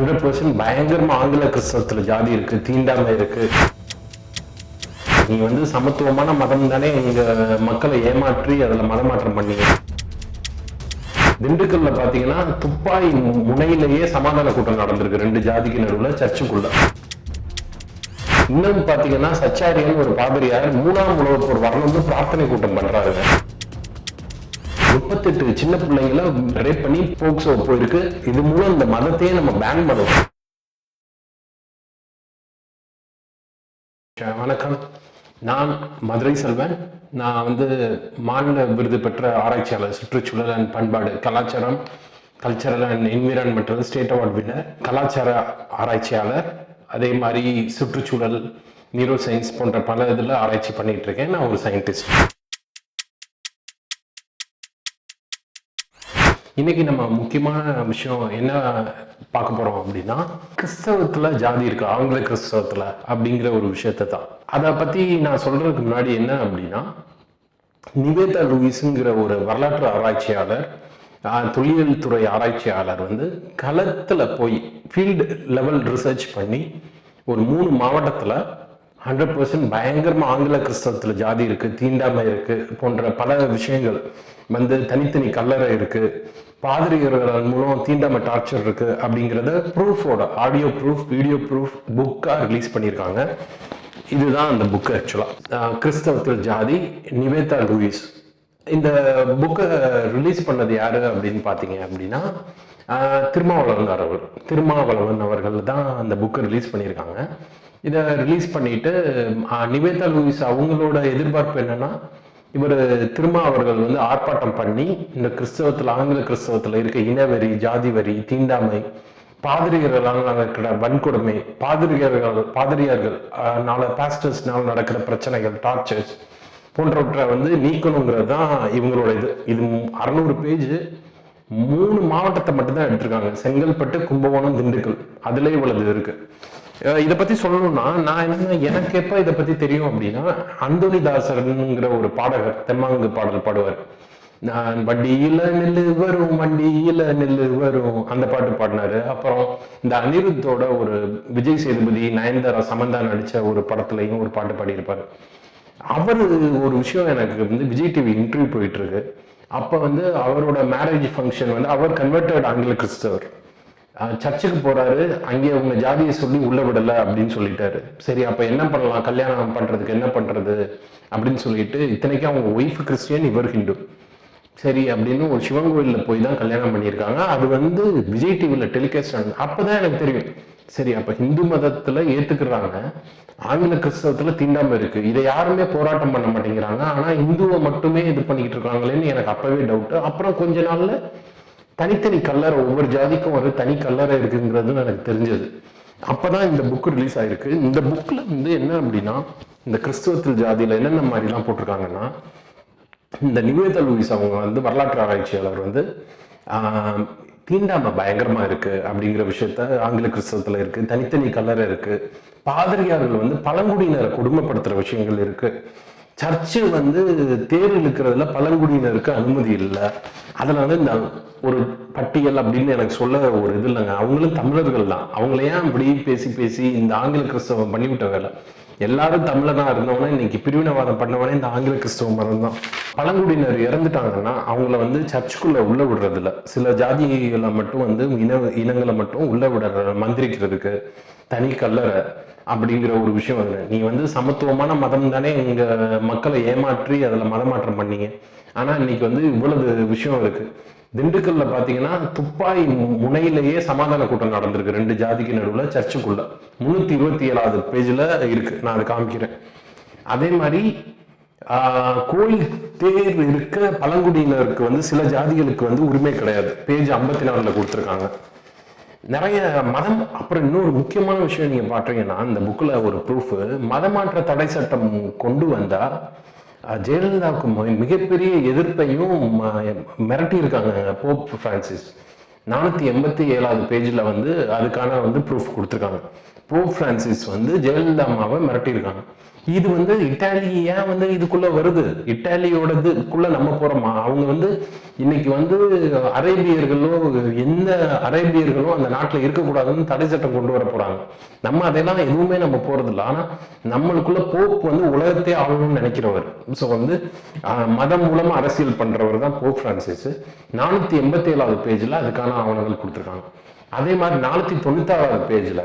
Hundred percent பயங்கரமா ஆங்கில கிறிஸ்தவத்துல ஜாதி இருக்கு தீண்டாமை இருக்கு. நீ வந்து சமத்துவமான மதம் தானே எங்க மக்களை ஏமாற்றி அதுல மதமாற்றம் பண்ணீங்க. திண்டுக்கல்ல பாத்தீங்கன்னா துப்பாய் முனையிலேயே சமாதான கூட்டம் நடந்திருக்கு ரெண்டு ஜாதிக்கு நடுவுல சர்ச்சுக்குள்ள. இன்னும் பாத்தீங்கன்னா சச்சாரியன் ஒரு பாதிரியார் மூணாம் உலகப்போர் வரணும்னு பிரார்த்தனை கூட்டம் பண்றாருங்க. முப்பத்தெட்டு சின்ன பிள்ளைங்கள ரேப் பண்ணி போக்சோ போயிருக்கு. இது மூலம் இந்த மதத்தையே நம்ம பேன் பண்ணுவோம் வணக்கம். நான் மதுரை செல்வன். நான் வந்து மாநில விருது பெற்ற ஆராய்ச்சியாளர் சுற்றுச்சூழல் அண்ட் பண்பாடு கலாச்சாரம் cultural and environmental state award winner கலாச்சார ஆராய்ச்சியாளர். அதே மாதிரி சுற்றுச்சூழல் நியூரோ சயின்ஸ் போன்ற பல இதில் ஆராய்ச்சி பண்ணிகிட்டு இருக்கேன். நான் ஒரு சயின்டிஸ்ட் இன்னைக்கு நம்ம முக்கியமான விஷயம் என்ன பார்க்க போறோம் அப்படின்னா கிறிஸ்தவத்துல ஜாதி இருக்கு? ஆங்கில கிறிஸ்தவத்துல அப்படிங்கிற ஒரு விஷயத்தை தான். அதை பத்தி நான் சொல்றதுக்கு முன்னாடி என்ன அப்படின்னா நிவேதா லூயிஸுங்கிற ஒரு வரலாற்று ஆராய்ச்சியாளர் தொழில் துறை ஆராய்ச்சியாளர் வந்து களத்துல போய் ஃபீல்டு லெவல் ரிசர்ச் பண்ணி ஒரு மூணு மாவட்டத்தில் ஹண்ட்ரட் பர்சன்ட் பயங்கரமாக ஆங்கில கிறிஸ்தவத்தில் ஜாதி இருக்குது தீண்டாமை இருக்குது போன்ற பல விஷயங்கள். வந்து தனித்தனி கல்லறை இருக்குது பாதிரிகர்கள் மூலம் தீண்டாமை டார்ச்சர் இருக்குது அப்படிங்கிறத ப்ரூஃபோட ஆடியோ ப்ரூஃப் வீடியோ ப்ரூஃப் புக்காக ரிலீஸ் பண்ணியிருக்காங்க இதுதான் அந்த புக்கு ஆக்சுவலாக கிறிஸ்தவத்தில் ஜாதி நிவேதா லூயிஸ். இந்த புக்கை ரிலீஸ் பண்ணது யாரு அப்படின்னு பார்த்தீங்க அப்படின்னா திருமாவளவன் அவர்கள் திருமாவளவன் அவர்கள் தான் அந்த புக்கை ரிலீஸ் பண்ணியிருக்காங்க. இதை ரிலீஸ் பண்ணிட்டு நிவேதா லூயிஸ் அவங்களோட எதிர்பார்ப்பு என்னன்னா இவர் திருமா அவர்கள் வந்து ஆர்ப்பாட்டம் பண்ணி இந்த கிறிஸ்தவத்தில் ஆங்கில கிறிஸ்தவத்தில் இருக்க இனவெறி ஜாதி வரி தீண்டாமை பாதிரிகர்களால் நடக்கிற வன்கொடுமை பாதிரிகர்கள் பாதிரியார்கள் நால பாஸ்டர்ஸ்னால நடக்கிற பிரச்சனைகள் டார்ச்சர்ஸ் போன்றவற்றை வந்து நீக்கணுங்கிறது தான் இவங்களோட இது. இது அறநூறு பேஜ் மூணு மாவட்டத்தை மட்டும்தான் எடுத்திருக்காங்க. செங்கல்பட்டு கும்பகோணம் திண்டுக்கல். அதுல இவ்வளவு இருக்கு. அஹ் இதை பத்தி சொல்லணும்னா நான் என்ன எனக்கு எப்ப இதை பத்தி தெரியும் அப்படின்னா அந்தோனிதாசர்ங்கிற ஒரு பாடகர் தெம்மாங்கு பாடல் பாடுவார். நான் வண்டியில நெல்லு வரும் வண்டியில நெல்லு வரும் அந்த பாட்டு பாடினாரு. அப்புறம் இந்த அனிருத்தோட ஒரு விஜய் சேதுபதி நயன்தாரா சமந்தா நடிச்ச ஒரு படத்துலயும் ஒரு பாட்டு பாடியிருப்பாரு. அவரு ஒரு விஷயம் எனக்கு வந்து விஜய் டிவி இன்டர்வியூ போயிட்டு இருக்கு. அப்போ வந்து அவரோட மேரேஜ் ஃபங்க்ஷன் வந்து அவர் கன்வெர்டட் ஆங்கில கிறிஸ்தவர். சர்ச்சுக்கு போறாரு அங்கே அவங்க ஜாதியை சொல்லி உள்ள விடல அப்படின்னு சொல்லிட்டாரு. சரி அப்ப என்ன பண்ணலாம்? கல்யாணம் பண்றதுக்கு என்ன பண்றது? அப்படின்னு சொல்லிட்டு இத்தனைக்கும் அவங்க ஒய்ஃப் கிறிஸ்டியன் இவர் ஹிந்து. சரி அப்படின்னு ஒரு சிவன் கோயிலில் போய் தான் கல்யாணம் பண்ணியிருக்காங்க. அது வந்து விஜய் டிவியில் டெலிகாஸ்ட் ஆனது. அப்பதான் எனக்கு தெரியும். சரி அப்போ ஹிந்து மதத்தில் ஏற்றுக்கிறாங்க ஆங்கில கிறிஸ்தவத்தில் தீண்டாமல் இருக்குது இதை யாருமே போராட்டம் பண்ண மாட்டேங்கிறாங்க. ஆனால் இந்துவை மட்டுமே இது பண்ணிக்கிட்டு இருக்காங்களேன்னு எனக்கு அப்போவே டவுட்டு அப்புறம் கொஞ்ச நாளில் தனித்தனி கல்லறை ஒவ்வொரு ஜாதிக்கும் ஒரு தனி கல்லறை இருக்குங்கிறது எனக்கு தெரிஞ்சது. அப்பதான் இந்த புக் ரிலீஸ் ஆயிருக்கு. இந்த புக்கில் வந்து என்ன அப்படின்னா இந்த கிறிஸ்துவத்தில் ஜாதியில் என்னென்ன மாதிரிலாம் போட்டிருக்காங்கன்னா இந்த நிவேதா லூயிஸ் அவங்க வந்து வரலாற்று ஆராய்ச்சியாளர் வந்து ஆஹ், தீண்டாமை பயங்கரமா இருக்கு அப்படிங்கிற விஷயத்த ஆங்கில கிறிஸ்தவத்தில் இருக்கு தனித்தனி கல்லறை இருக்கு பாதிரியார்கள் வந்து பழங்குடியினரை கொடுமைப்படுத்துகிற விஷயங்கள் இருக்கு. சர்ச்சு வந்து தேர் இழுக்கிறதுல பழங்குடியினருக்கு அனுமதி இல்லை. அதில் வந்து இந்த ஒரு பட்டியல் அப்படின்னு எனக்கு சொல்ல ஒரு இது இல்லைங்க. அவங்களும் தமிழர்கள் தான். அவங்கள ஏன் அப்படி பேசி பேசி இந்த ஆங்கில கிறிஸ்தவம் பண்ணிவிட்ட வேலை எல்லாரும் தமிழனா இருந்தவனே இன்னைக்கு பிரிவினவாதம் பண்ணவனே இந்த ஆங்கில கிறிஸ்தவ மதம் தான் பழங்குடியினர் இறந்துட்டாங்கன்னா அவங்கள வந்து சர்ச்சுக்குள்ள உள்ள விடுறது இல்ல சில ஜாதிகளை மட்டும் வந்து இன இனங்களை மட்டும் உள்ள விடுற மந்திரிக்கிறதுக்கு தனி கல்லறை அப்படிங்கிற ஒரு விஷயம் அதுல நீ வந்து சமத்துவமான மதம் தானே எங்க மக்களை ஏமாற்றி அதுல மதமாற்றம் பண்ணீங்க. ஆனா இன்னைக்கு வந்து இவ்வளவு விஷயம் இருக்கு. திண்டுக்கல்ல பாத்தீங்கன்னா துப்பாய் முனையிலேயே சமாதான கூட்டம் நடந்திருக்கு. ரெண்டு ஜாதிக்கு நடுவுல சர்ச்சுக்குள்ள. முன்னூத்தி இருபத்தி ஏழாவது பேஜ்ல இருக்கு. நான் அதை காமிக்கிறேன். அதே மாதிரி ஆஹ், கோயில் தேர் இருக்க பழங்குடியினருக்கு வந்து சில ஜாதிகளுக்கு வந்து உரிமை கிடையாது. பேஜ் ஐம்பத்தி நாலுல கொடுத்துருக்காங்க. நிறைய மதம் அப்புறம் இன்னொரு முக்கியமான விஷயம் நீங்க பாத்தீங்கன்னா இந்த புக்ல ஒரு ப்ரூஃப் மதமாற்ற தடை சட்டம் கொண்டு வந்தா ஜெயலலிதாவுக்கு மிகப்பெரிய எதிர்ப்பையும் மிரட்டி இருக்காங்க போப் பிரான்சிஸ் நானூற்றி எண்பத்தி ஏழாவது பேஜில் வந்து அதுக்கான வந்து ப்ரூஃப் கொடுத்துருக்காங்க. போப் பிரான்சிஸ் வந்து ஜெயலலிதாமாவை மிரட்டியிருக்காங்க. இது வந்து இட்டாலி ஏன் வந்து இதுக்குள்ள வருது? இட்டாலியோடதுக்குள்ள நம்ம போறோமா? அவங்க வந்து இன்னைக்கு வந்து அரேபியர்களோ எந்த அரேபியர்களோ அந்த நாட்டில் இருக்கக்கூடாதுன்னு தடை சட்டம் கொண்டு வர போறாங்க. நம்ம அதெல்லாம் எதுவுமே நம்ம போறது இல்லை ஆனா நம்மளுக்குள்ள போப் வந்து உலகத்தை ஆளணும்னு நினைக்கிறவர். ஸோ வந்து மதம் மூலமா அரசியல் பண்றவர் தான் போப் பிரான்சிஸ் நானூத்தி எண்பத்தி ஏழாவது பேஜ்ல அதுக்கான ஆவணங்கள் கொடுத்துருக்காங்க. அதே மாதிரி நானூத்தி தொண்ணூத்தாறாவது பேஜ்ல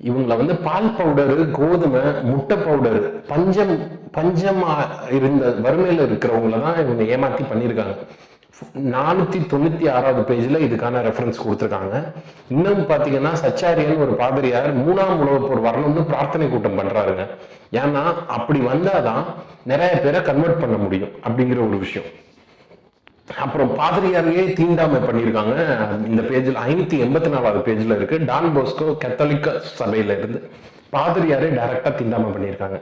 இவங்களை வந்து பால் பவுடரு கோதுமை முட்டை பவுடரு பஞ்சம் பஞ்சமா இருந்த வறுமையில இருக்கிறவங்கள தான் இவங்க ஏமாத்தி பண்ணியிருக்காங்க. நானூத்தி தொண்ணூத்தி ஆறாவது பேஜ்ல இதுக்கான ரெஃபரன்ஸ் கொடுத்துருக்காங்க. இன்னும் பாத்தீங்கன்னா சச்சாரியன் ஒரு பாதிரியார் மூணாம் உலகப் போர் வரணும்னு பிரார்த்தனை கூட்டம் பண்றாருங்க. ஏன்னா அப்படி வந்தாதான் நிறைய பேரை கன்வெர்ட் பண்ண முடியும் அப்படிங்கிற ஒரு விஷயம். அப்புறம் பாதிரியாரையே தீண்டாமை பண்ணியிருக்காங்க. இந்த பேஜில் ஐநூத்தி எண்பத்தி நாலாவது பேஜ்ல இருக்கு. டான் போஸ்கோ கத்தோலிக்க சபையில இருந்து பாதிரியாரே டைரக்டா தீண்டாமை பண்ணியிருக்காங்க.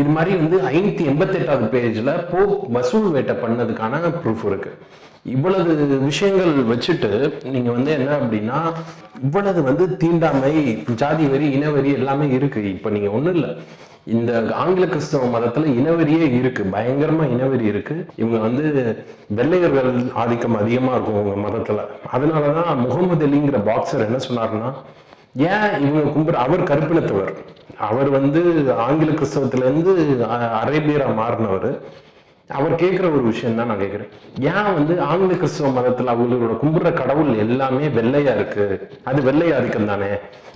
இது மாதிரி வந்து ஐநூத்தி எண்பத்தி எட்டாவது பேஜ்ல போப் வசூல் வேட்டை பண்ணதுக்கான ப்ரூஃப் இருக்கு. இவ்வளவு விஷயங்கள் வச்சுட்டு நீங்க வந்து என்ன அப்படின்னா இவ்வளவு வந்து தீண்டாமை ஜாதி வரி இனவரி எல்லாமே இருக்கு. இப்ப நீங்க ஒண்ணும் இல்லை. இந்த ஆங்கில கிறிஸ்தவ மதத்துல இனவெறியே இருக்கு. பயங்கரமா இனவெறி இருக்கு. இவங்க வந்து வெள்ளையர்கள் ஆதிக்கம் அதிகமா இருக்கும் உங்க மதத்துல. அதனாலதான் முகமது அலிங்கிற பாக்ஸர் என்ன சொன்னாருன்னா ஏன் இவங்க கும்புற அவர் கருப்பினத்தவர். அவர் வந்து ஆங்கில கிறிஸ்தவத்துல இருந்து அரேபியரா மாறினவர். அவர் கேட்குற ஒரு விஷயம் தான் நான் கேட்குறேன் ஏன் வந்து ஆங்கில கிறிஸ்தவ மதத்தில் அவங்களோட கும்பிடுற கடவுள் எல்லாமே வெள்ளையா இருக்கு? அது வெள்ளை ஆதிக்கம் தானே?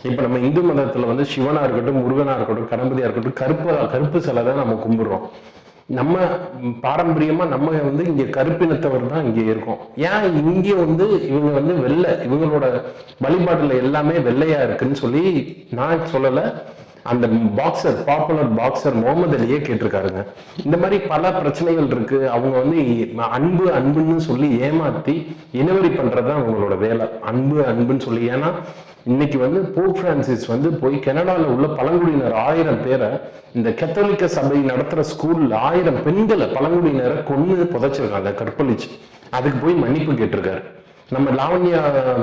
இப்போ நம்ம இந்து மதத்தில் வந்து சிவனா இருக்கட்டும் முருகனா இருக்கட்டும் கணபதியா இருக்கட்டும் கருப்பு கருப்பு சிலை தான் நம்ம கும்பிடுறோம். நம்ம பாரம்பரியமா நம்ம வந்து இங்க கருப்பினத்தவர் தான் இங்க இருக்கோம். ஏன் இங்க வந்து இவங்க வந்து வெள்ளை இவங்களோட வழிபாட்டுல எல்லாமே வெள்ளையா இருக்குன்னு சொல்லி நான் சொல்லலை. அந்த பாக்ஸர் பாப்புலர் பாக்ஸர் முகமது அலியே கேட்டிருக்காருங்க. இந்த மாதிரி பல பிரச்சனைகள் இருக்கு. அவங்க வந்து அன்பு அன்புன்னு சொல்லி ஏமாத்தி இனவரி பண்றதுதான் அவங்களோட வேலை. அன்பு அன்புன்னு சொல்லி. ஏன்னா இன்னைக்கு வந்து போப் பிரான்சிஸ் வந்து போய் கனடால உள்ள பழங்குடியினர் ஆயிரம் பேரை இந்த கத்தோலிக்க சபை நடத்துற ஸ்கூல்ல ஆயிரம் பெண்களை பழங்குடியினரை கொன்னு புதைச்சிருக்காங்க கற்பழிச்சு. அதுக்கு போய் மன்னிப்பு கேட்டிருக்காரு. நம்ம லாவண்யா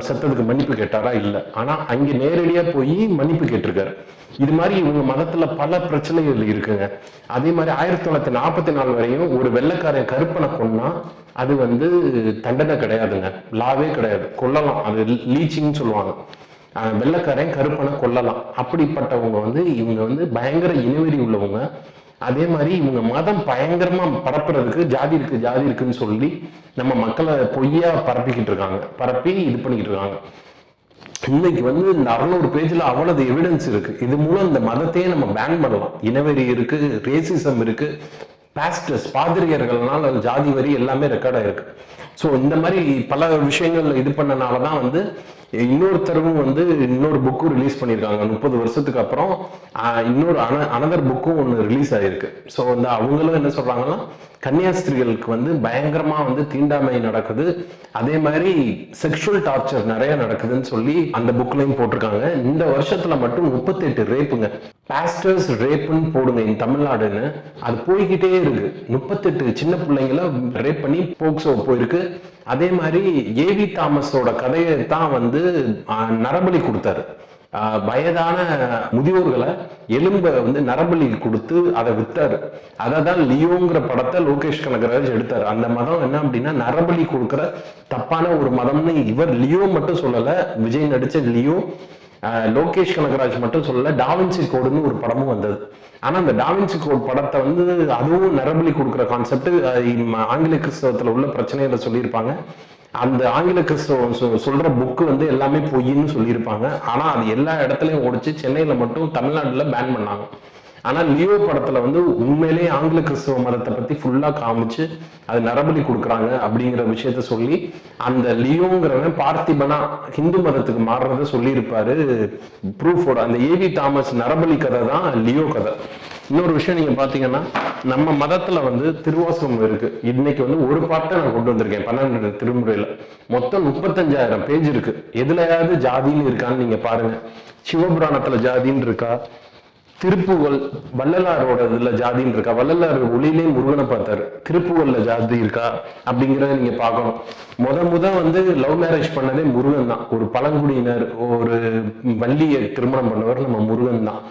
செத்ததுக்கு மன்னிப்பு கேட்டாரா? இல்ல. ஆனா அங்க நேரடியா போய் மன்னிப்பு கேட்டிருக்காரு. இது மாதிரி இவங்க மதத்துல பல பிரச்சனைகள் இருக்குங்க. அதே மாதிரி ஆயிரத்தி தொள்ளாயிரத்தி நாற்பத்தி நாலு வரையும் ஒரு வெள்ளக்காரன் கருப்பனை கொன்னா அது வந்து தண்டனை கிடையாதுங்க. லாவே கிடையாது. கொல்லலாம். அது லீச்சிங்னு சொல்லுவாங்க. வெள்ளக்காரன் வெள்ளைக்காரன் கருப்பனை கொல்லலாம். அப்படிப்பட்டவங்க வந்து இவங்க வந்து பயங்கர இனவெறி உள்ளவங்க. அதே மாதிரி இவங்க மதம் பயங்கரமா பரப்புறதுக்கு ஜாதி இருக்கு ஜாதி இருக்குன்னு சொல்லி நம்ம மக்களை பொய்யா பரப்பிக்கிட்டு இருக்காங்க. பரப்பி இது பண்ணிக்கிட்டு இருக்காங்க. இன்னைக்கு வந்து இந்த அறுநூறு பேஜ்ல அவ்வளவு எவிடன்ஸ் இருக்கு. இது மூலம் இந்த மதத்தையே நம்ம பேன் பண்ணலாம். இனவெறி இருக்கு ரேசிசம் இருக்கு பாஸ்டர்ஸ் பாதிரியர்கள்னால ஜாதி வரி எல்லாமே ரெக்கார்ட் ஆயிருக்கு. ஸோ இந்த மாதிரி பல விஷயங்கள் இது பண்ணனால தான் வந்து இன்னொருத்தரும் வந்து இன்னொரு புக்கும் ரிலீஸ் பண்ணியிருக்காங்க. முப்பது வருஷத்துக்கு அப்புறம் இன்னொரு அன அனதர் புக்கும் ஒன்று ரிலீஸ் ஆகிருக்கு ஸோ வந்து அவங்களும் என்ன சொல்கிறாங்கன்னா கன்னியாஸ்திரிகளுக்கு வந்து பயங்கரமாக வந்து தீண்டாமை நடக்குது. அதே மாதிரி செக்ஷுவல் டார்ச்சர் நிறைய நடக்குதுன்னு சொல்லி அந்த புக்லையும் போட்டிருக்காங்க. இந்த வருஷத்துல மட்டும் முப்பத்தெட்டு ரேப்புங்க பாஸ்டர்ஸ் ரேப்புன்னு போடுங்க இன் தமிழ்நாடுன்னு அது போய்கிட்டே இருக்கு. முப்பத்தெட்டு சின்ன பிள்ளைங்கள ரேப் பண்ணி போக்சோ போயிருக்கு. அதே மாதிரி ஏவி தாமஸோட கதையை தான் வந்து நரபலி கொடுத்தாரு. ஆஹ், வயதான முதியோர்களை எலும்பை வந்து நரபலி கொடுத்து அதை வித்தாரு. அதை தான் லியோங்கிற படத்தை லோகேஷ் கனகராஜ் எடுத்தார். அந்த மதம் என்ன அப்படின்னா நரபலி கொடுக்குற தப்பான ஒரு மதம்னு இவர் லியோ மட்டும் சொல்லலை. விஜய் நடித்த லியோ லோகேஷ் கனகராஜ் மட்டும் சொல்லல டாவின்சி கோடுன்னு ஒரு படமும் வந்தது. ஆனா அந்த டாவின்சி கோட் படத்தை வந்து அதுவும் நரபலி கொடுக்குற கான்செப்ட் ஆங்கில கிறிஸ்தவத்துல உள்ள பிரச்சனைகளை சொல்லியிருப்பாங்க. அந்த ஆங்கில கிறிஸ்தவம் சொல்ற புக்கு வந்து எல்லாமே பொய்ன்னு சொல்லியிருப்பாங்க. ஆனா அது எல்லா இடத்துலயும் ஓடிச்சு சென்னையில மட்டும் தமிழ்நாட்டுல பேன் பண்ணாங்க. ஆனா லியோ படத்துல வந்து உண்மையிலேயே ஆங்கில கிறிஸ்தவ மதத்தை பத்தி ஃபுல்லா காமிச்சு அது நரபலி கொடுக்குறாங்க அப்படிங்கிற விஷயத்த சொல்லி அந்த லியோங்கிறவன் பார்த்திபனா ஹிந்து மதத்துக்கு மாறுறத சொல்லியிருப்பாரு. ப்ரூஃபோட அந்த ஏவி தாமஸ் நரபலி கதை தான் லியோ கதை. இன்னொரு விஷயம் நீங்க பாத்தீங்கன்னா நம்ம மதத்துல வந்து திருவாசகம் இருக்கு. இன்னைக்கு வந்து ஒரு பாட்டை நான் கொண்டு வந்திருக்கேன் பன்னெண்டு திருமுறையில. மொத்தம் முப்பத்தஞ்சாயிரம் பேஜ் இருக்கு. எதுலயாவது ஜாதின்னு இருக்கான்னு நீங்க பாருங்க. சிவபுராணத்துல ஜாதின்னு இருக்கா? திருப்புகழ் வள்ளலாரோட இதுல ஜாதின்னு இருக்கா? வள்ளலார் ஒளியிலே முருகனை பார்த்தாரு. திருப்புகள்ல ஜாதி இருக்கா? அப்படிங்கிறத நீங்க பார்க்கணும். முத முத வந்து லவ் மேரேஜ் பண்ணதே முருகன் தான். ஒரு பழங்குடியினர் ஒரு வள்ளியை திருமணம் பண்ணவர் நம்ம முருகன் தான்.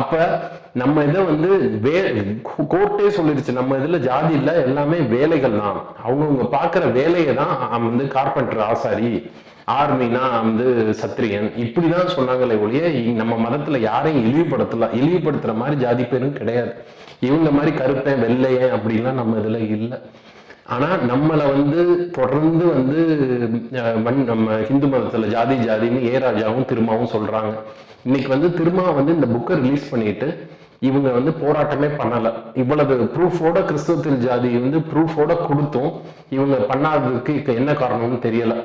அப்ப நம்ம இதை வந்து வே கோர்ட்டே சொல்லிடுச்சு. நம்ம இதுல ஜாதி இல்ல எல்லாமே வேலைகள் தான் அவங்கவுங்க பாக்குற வேலையை தான் வந்து கார்பெண்டர் ஆசாரி ஆர்மினா வந்து சத்திரியன். இப்படிதான் சொன்னாங்களே ஒழிய நம்ம மதத்துல யாரையும் இழிவுபடுத்தலாம் இழிவுபடுத்துற மாதிரி ஜாதி பேரும் கிடையாது. இவங்க மாதிரி கருப்பேன் வெள்ளையன் அப்படின்லாம் நம்ம இதுல இல்லை. ஆனா நம்மளை வந்து தொடர்ந்து வந்து மண் நம்ம ஹிந்து மதத்துல ஜாதி ஜாதின்னு ஏ ராஜாவும் திருமாவும் சொல்றாங்க. இன்னைக்கு வந்து திருமா வந்து இந்த புக்கை ரிலீஸ் பண்ணிட்டு இவங்க வந்து போராட்டமே பண்ணல. இவ்வளவு ப்ரூஃபோட கிறிஸ்தவத்தில் ஜாதி வந்து ப்ரூஃபோட கொடுத்தும் இவங்க பண்ணாததுக்கு இப்ப என்ன காரணம்னு தெரியல.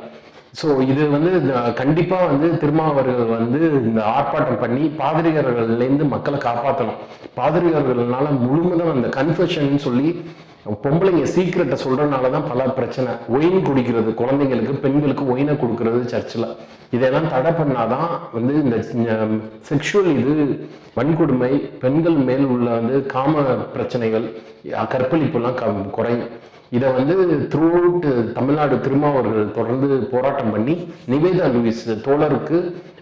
ஸோ இது வந்து கண்டிப்பாக வந்து திருமாவர்கள் வந்து இந்த ஆர்ப்பாட்டம் பண்ணி பாதிரிகர்கள்லேருந்து மக்களை காப்பாற்றணும் பாதிரிகர்கள்னால முழுவதும் அந்த கன்ஃபெஷன் சொல்லி பொம்பளைங்க சீக்கிரட்டை சொல்கிறனால தான் பல பிரச்சனை. ஒயின் குடிக்கிறது குழந்தைங்களுக்கு பெண்களுக்கு ஒயினை கொடுக்கறது சர்ச்சில் இதெல்லாம் தடை பண்ணாதான் வந்து இந்த செக்ஷுவல் இது வன்கொடுமை பெண்கள் மேல் உள்ள வந்து காம பிரச்சனைகள் கற்பழிப்புலாம் க- குறையும். இதை வந்து த்ரூ தமிழ்நாடு திருமாவர்கள் தொடர்ந்து போராட்டம் பண்ணி நிவேதா லூயிஸ் தோழருக்கு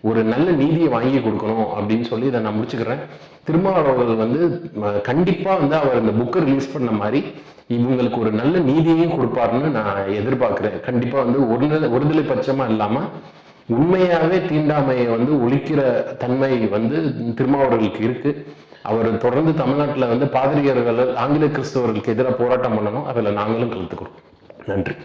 ஒரு நல்ல நீதியை வாங்கி கொடுக்கணும் அப்படின்னு சொல்லி இதை நான் முடிச்சுக்கிறேன். திருமாவளவர்கள் வந்து கண்டிப்பாக வந்து அவர் இந்த புக்கை ரிலீஸ் பண்ண மாதிரி இவங்களுக்கு ஒரு நல்ல நீதியையும் கொடுப்பாருன்னு நான் எதிர்பார்க்குறேன். கண்டிப்பாக வந்து ஒரு ஒருதலை பட்சமா இல்லாமல் உண்மையாகவே தீண்டாமையை வந்து ஒழிக்கிற தன்மை வந்து திருமாவளவர்களுக்கு இருக்குது அவர் தொடர்ந்து தமிழ்நாட்டில் வந்து பாதிரியார்கள் ஆங்கில கிறிஸ்தவர்களுக்கு எதிராக போராட்டம் பண்ணணும் அதில் நாங்களும் கலந்துக்கிறோம் நன்றி.